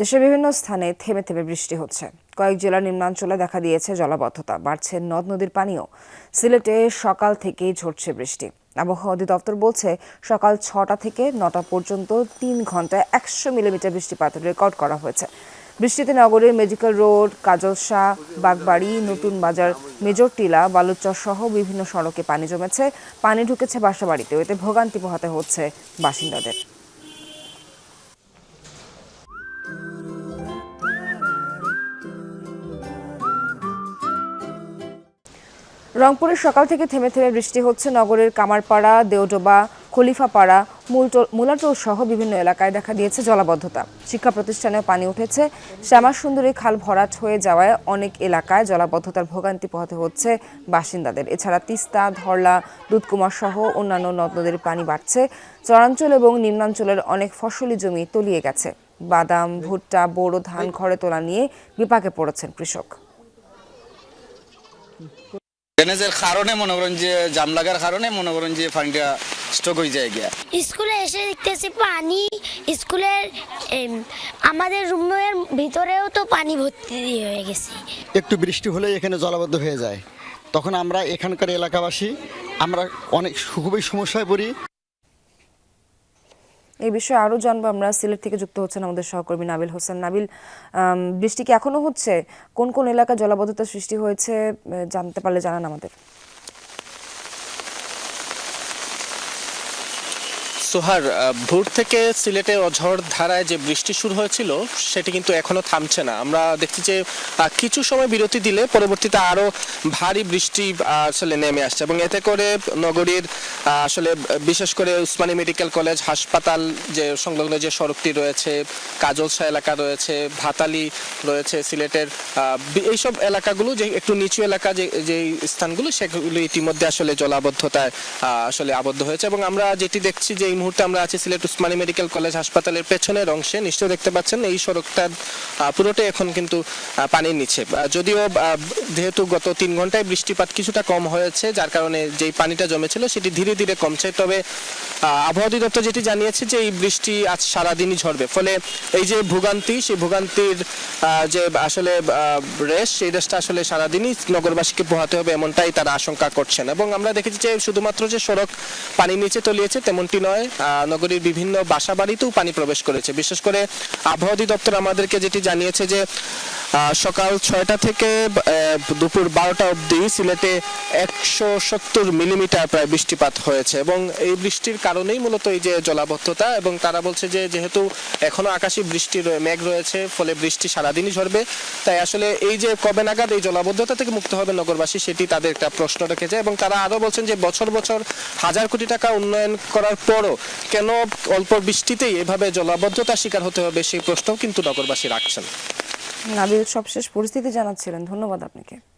দেশের বিভিন্ন স্থানে থেমে থেমে বৃষ্টি হচ্ছে। কয়েক জেলার নিম্নাঞ্চলে দেখা দিয়েছে জলাবদ্ধতা, বাড়ছে নদ নদীর পানিও। সিলেটে সকাল থেকেই ঝরছে বৃষ্টি। আবহাওয়া অধিদপ্তর বলছে, সকাল ছটা থেকে নটা পর্যন্ত তিন ঘন্টায় একশো মিলিমিটার বৃষ্টিপাত রেকর্ড করা হয়েছে। বৃষ্টিতে নগরের medical road Kajalshah Bagbari, Natun Bazar, major টিলা, বালুচর সহ বিভিন্ন সড়কে পানি জমেছে। পানি ঢুকেছে বাসাবাড়িতেও। এতে ভোগান্তি পোহাতে হচ্ছে বাসিন্দাদের। রংপুরের সকাল থেকে থেমে থেমে বৃষ্টি হচ্ছে। নগরের কামারপাড়া, দেওডোবা, খলিফাপাড়া, মুলটো- মুলাটোল সহ বিভিন্ন এলাকায় দেখা দিয়েছে জলাবদ্ধতা। শিক্ষা প্রতিষ্ঠানেও পানি উঠেছে। শ্যামাসুন্দরী খাল ভরাট হয়ে যাওয়ায় অনেক এলাকায় জলাবদ্ধতার ভোগান্তি পোহাতে হচ্ছে বাসিন্দাদের। এছাড়া তিস্তা, ধরলা, দুধকুমার সহ অন্যান্য নদ নদীর পানি বাড়ছে। চরাঞ্চল এবং নিম্নাঞ্চলের অনেক ফসলি জমি তলিয়ে গেছে। বাদাম, ভুট্টা, বোরো ধান ঘরে তোলা নিয়ে বিপাকে পড়েছেন কৃষক। ড্রেনেজের কারণে মনে করেন যে জাম লাগার কারণে মনে করেন যে পানিটা স্টক হয়ে যায় গিয়া। স্কুলে এসে দেখতেছি পানি স্কুলের আমাদের রুমের ভিতরেও তো পানি ভর্তি হয়ে গেছে। একটু বৃষ্টি হলেই এখানে জলাবদ্ধ হয়ে যায়। তখন আমরা এখানকার এলাকাবাসী আমরা অনেক খুবই সমস্যায় পড়ি। এই বিষয়ে আরও জানব আমরা। সিলেট থেকে যুক্ত হচ্ছেন আমাদের সহকর্মী নাবিল হোসেন। নাবিল বৃষ্টি কি এখনও হচ্ছে? কোন কোন এলাকা জলাবদ্ধতা সৃষ্টি হয়েছে? জানতে পারলে জানান আমাদের। সোহার ভোর থেকে সিলেটে অঝড় ধারায় যে বৃষ্টি শুরু হয়েছিল, সেটি কিন্তু এখনও থামছে না। আমরা দেখছি যে কিছু সময় বিরতি দিলে পরবর্তীতে আরও ভারী বৃষ্টি আসলে নেমে আসছে এবং এতে করে নগরীর আসলে বিশেষ করে উসমানী মেডিকেল কলেজ হাসপাতাল যে সংলগ্ন যে সড়কটি রয়েছে কাজলসা এলাকা রয়েছে, ভাতালি রয়েছে সিলেটের এইসব এলাকাগুলো যে একটু নিচু এলাকা যে যে স্থানগুলো, সেগুলো ইতিমধ্যে আসলে জলাবদ্ধতায় আসলে আবদ্ধ হয়েছে এবং আমরা যেটি দেখছি যে এই মুহূর্তে আমরা আছি সিলেট উসমানী মেডিকেল কলেজ হাসপাতালের পেছনের অংশে। নিশ্চয় দেখতে পাচ্ছেন, এই সড়কটা পুরোটাই এখন কিন্তু পানির নিচে। যদিও যেহেতু গত তিন ঘন্টায় বৃষ্টিপাত কিছুটা কম হয়েছে, যার কারণে যেই পানিটা জমেছিল সেটি ধীরে ধীরে কমছে। তবে আবহাওয়া অধিদপ্তর যেটি জানিয়েছে যে এই বৃষ্টি আজ সারাদিনই ঝরবে। ফলে এই যে ভোগান্তি, সেই ভোগান্তির যে আসলে রেশ, সেই রেশটা আসলে সারাদিনই নগরবাসীকে পোহাতে হবে এমনটাই তারা আশঙ্কা করছেন। এবং আমরা দেখেছি যে শুধুমাত্র যে সড়ক পানির নিচে তলিয়েছে, তেমনটি নয় নগরীর বিভিন্ন বাসা বাড়িতেও পানি প্রবেশ করেছে। বিশেষ করে আবহাওয়া অধিদপ্তর আমাদেরকে যেটি জানিয়েছে যে সকাল ছয়টা থেকে দুপুর বারোটা অবধি সিলেটে একশো সত্তর মিলিমিটার প্রায় বৃষ্টিপাত হয়েছে এবং এই বৃষ্টির কারণেই মূলত এই যে জলাবদ্ধতা এবং তারা বলছে যে, যেহেতু এখনও আকাশে বৃষ্টি মেঘ রয়েছে, ফলে বৃষ্টি সারাদিনই ঝরবে, তাই আসলে এই যে কবে নাগাদ এই জলাবদ্ধতা থেকে মুক্ত হবে নগরবাসী সেটি তাদের একটা প্রশ্ন রেখেছে এবং তারা আরও বলছেন যে, বছর বছর হাজার কোটি টাকা উন্নয়ন করার পরও কেন অল্প বৃষ্টিতেই এভাবে জলাবদ্ধতার শিকার হতে হবে সেই প্রশ্নও কিন্তু নগরবাসী রাখছেন। নাবিল, সবশেষ পরিস্থিতি জানাচ্ছিলেন। ধন্যবাদ আপনাকে।